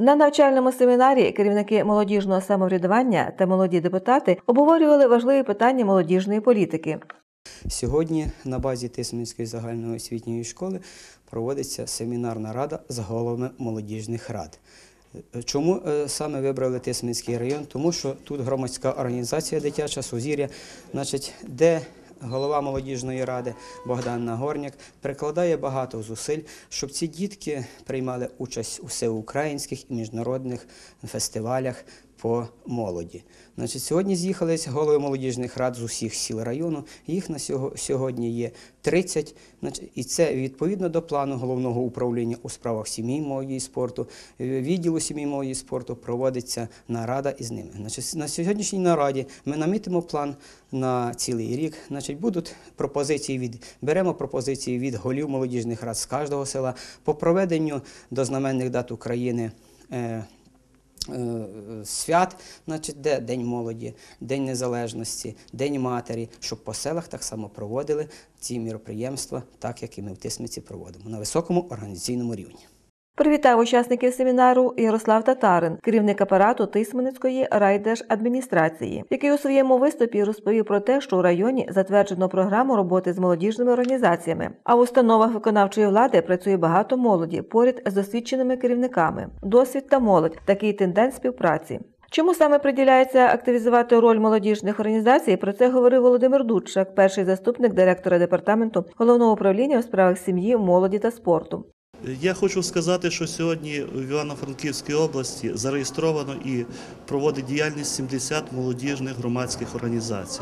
На навчальному семінарі керівники молодіжного самоврядування та молоді депутати обговорювали важливі питання молодіжної політики. Сьогодні на базі Тисменської загальної освітньої школи проводиться семінарна рада з головами молодіжних рад. Чому е, саме вибрали Тисменський район? Тому що тут громадська організація дитяча Сузір'я, значить, де голова молодіжної ради Богдан Нагорняк прикладає багато зусиль, щоб ці дітки приймали участь у всеукраїнських і міжнародних фестивалях по молоді. Значить, сьогодні з'їхались голови молодіжних рад з усіх сіл району. Їх на сьогодні є 30. Значить, і це відповідно до плану головного управління у справах сім'ї, молоді і спорту. е, Відділу сім'ї, молоді і спорту проводиться нарада із ними. Значить, на сьогоднішній нараді ми намітимо план на цілий рік. Значить, будуть пропозиції від беремо пропозиції від голів молодіжних рад з кожного села по проведенню до знаменних дат України. Е, е, свят, значить, де День молоді, День Незалежності, День матері, щоб по селах так само проводили ці міроприємства, так як і ми в Тисмиці проводимо, на високому організаційному рівні. Привітав учасників семінару Ярослав Татарин, керівник апарату Тисменецької райдержадміністрації, який у своєму виступі розповів про те, що у районі затверджено програму роботи з молодіжними організаціями. А в установах виконавчої влади працює багато молоді поряд з освіченими керівниками. Досвід та молодь такий тенденс співпраці. Чому саме приділяється активізувати роль молодіжних організацій? Про це говорив Володимир Дудчак, перший заступник директора департаменту головного управління у справах сім'ї, молоді та спорту. Я хочу сказати, що сьогодні в Івано-Франківській області зареєстровано і проводить діяльність 70 молодіжних громадських організацій.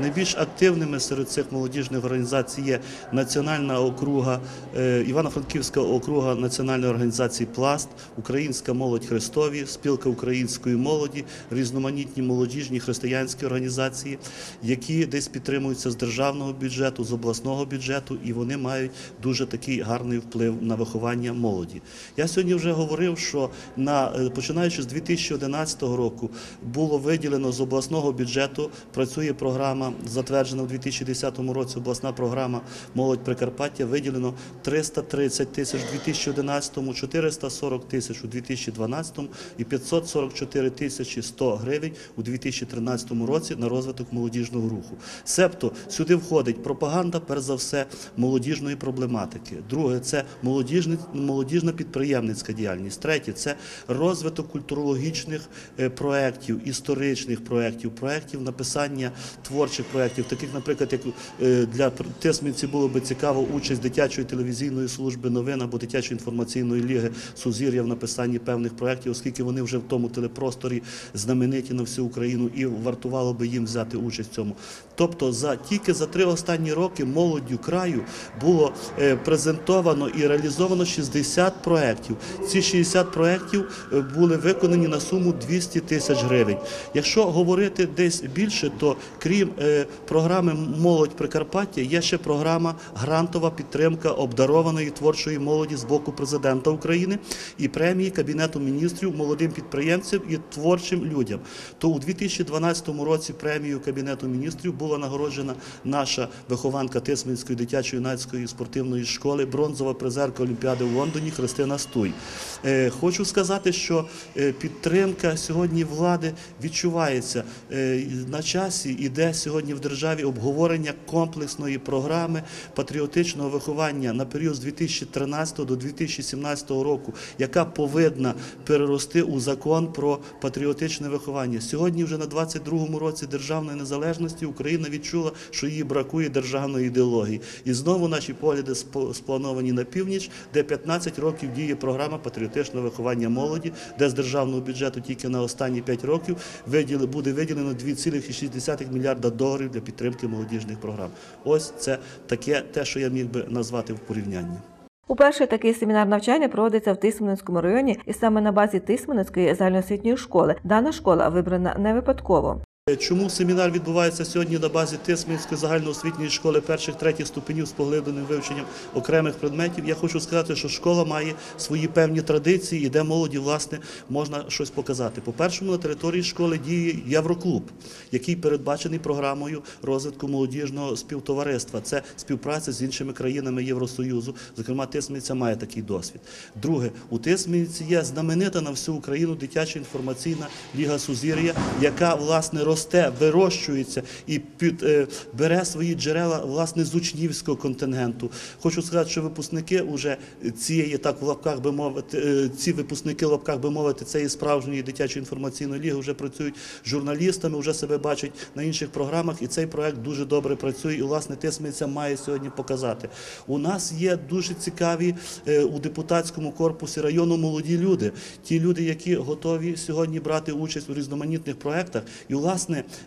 Найбільш активними серед цих молодіжних організацій є Національна округа, е, Івано-Франківська округа Національної організації Пласт, Українська молодь Христові, Спілка української молоді, різноманітні молодіжні християнські організації, які десь підтримуються з державного бюджету, з обласного бюджету, і вони мають дуже такий гарний вплив на виховання молоді. Я сьогодні вже говорив, що на е, починаючи з 2011 року було виділено з обласного бюджету. Працює програма, затверджена у 2010 році. Обласна програма Молодь Прикарпаття виділено 330 тисяч у 2011, 440 тисяч у 2012 і 544 тисячі 100 гривень у 2013 році на розвиток молодіжного руху. Себто сюди входить пропаганда, перш за все, молодіжної проблематики. Друге це молодіжний, молодіжна підприємницька діяльність. Третє це розвиток культурологічних е, проєктів, історичних проєктів, проєктів написання творчих проєктів, таких, наприклад, як е, для Тисменці було би цікаво участь дитячої телевізійної служби новин або дитячої інформаційної ліги Сузір'я в написанні певних проєктів, оскільки вони вже в тому телепросторі знамениті на всю Україну і вартувало би їм взяти участь в цьому. Тобто, за тільки за три останні роки молоддю краю було е, презентовано і реалізовано 60 проєктів. Ці 60 проєктів е, були виконані на суму 200 тисяч гривень. Якщо говорити десь більше, то крім е, програми Молодь Прикарпаття є ще програма грантова підтримка обдарованої творчої молоді з боку президента України і премії Кабінету міністрів молодим підприємцям і творчим людям. То у 2012 році премією Кабінету міністрів була нагороджена наша вихованка Тисменської дитячо-юнацької спортивної школи, бронзова призерка Олімпіади в Лондоні Христина Стуй. Е, Хочу сказати, що е, підтримка сьогодні влади відчувається Е, на часі. Іде сьогодні в державі обговорення комплексної програми патріотичного виховання на період з 2013 до 2017 року, яка повинна перерости у закон про патріотичне виховання. Сьогодні, вже на 22-му році державної незалежності, Україна відчула, що їй бракує державної ідеології. І знову наші погляди сплановані на північ, де 15 років діє програма патріотичного виховання молоді, де з державного бюджету тільки на останні 5 років буде виділено 2,6 мільярда доларів для підтримки молодіжних програм. Ось це таке, те, що я міг би назвати в порівнянні. Уперше такий семінар навчання проводиться в Тисменецькому районі і саме на базі Тисменецької загальноосвітньої школи. Дана школа вибрана не випадково. Чому семінар відбувається сьогодні на базі Тисменської загальноосвітньої школи перших третіх ступенів з поглибленим вивченням окремих предметів? Я хочу сказати, що школа має свої певні традиції, і де молоді власне можна щось показати. По першому на території школи діє Євроклуб, який передбачений програмою розвитку молодіжного співтовариства. Це співпраця з іншими країнами Євросоюзу. Зокрема, Тисмениця має такий досвід. Друге, у Тисмениці є знаменита на всю Україну дитяча інформаційна ліга Сузір'я, яка власне росте, вирощується і під, е, бере свої джерела власне з учнівського контингенту. Хочу сказати, що випускники уже цієї так в лапках би мовити, е, ці випускники в лапках би мовити цієї справжньої дитячої інформаційної ліги вже працюють журналістами, вже себе бачать на інших програмах, і цей проект дуже добре працює. І власне Тисмиця має сьогодні показати. У нас є дуже цікаві е, у депутатському корпусі району молоді люди, ті люди, які готові сьогодні брати участь у різноманітних проектах. І власне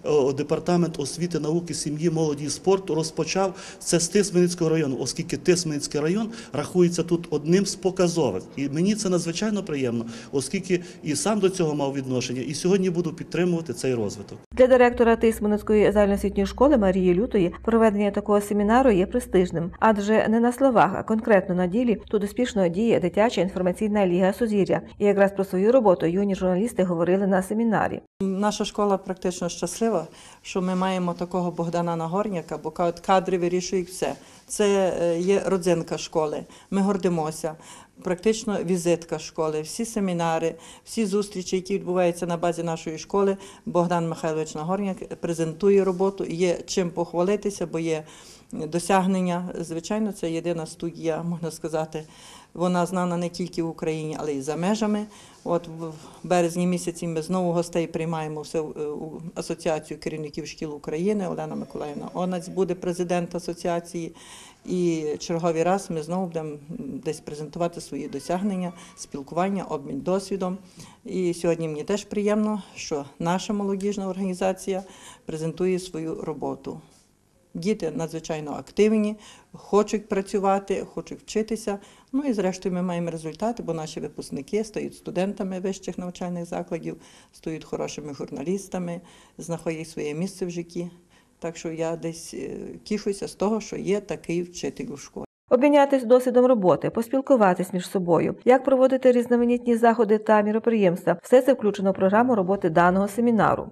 о, департамент освіти, науки, сім'ї, молоді і спорту розпочав це з Тисменицького району, оскільки Тисменицький район рахується тут одним з показових. І мені це надзвичайно приємно, оскільки і сам до цього мав відношення, і сьогодні буду підтримувати цей розвиток. Для директора Тисменецької загальноосвітньої школи Марії Лютої проведення такого семінару є престижним, адже не на словах, а конкретно на ділі тут успішно діє дитяча інформаційна ліга Сузір'я. І якраз про свою роботу юні журналісти говорили на семінарі. Наша школа практично щаслива, що ми маємо такого Богдана Нагорняка, бо кадри вирішують все. Це е, є родзинка школи. Ми гордимося. Практично візитка школи, всі семінари, всі зустрічі, які відбуваються на базі нашої школи. Богдан Михайлович Нагорняк презентує роботу. Є чим похвалитися, бо є досягнення. Звичайно, це єдина студія, можна сказати. Вона знана не тільки в Україні, але й за межами. От в березні місяці ми знову гостей приймаємо все у асоціацію керівників шкіл України. Олена Миколаївна Онаць буде президент асоціації. І черговий раз ми знову будемо десь презентувати свої досягнення, спілкування, обмін досвідом. І сьогодні мені теж приємно, що наша молодіжна організація презентує свою роботу. Діти надзвичайно активні, хочуть працювати, хочуть вчитися. Ну і зрештою ми маємо результати, бо наші випускники стають студентами вищих навчальних закладів, стають хорошими журналістами, знаходять своє місце в житті. Так що я десь е, тішуся з того, що є такий вчитель у школі. Обмінятись досвідом роботи, поспілкуватись між собою, як проводити різноманітні заходи та міроприємства. Все це включено в програму роботи даного семінару.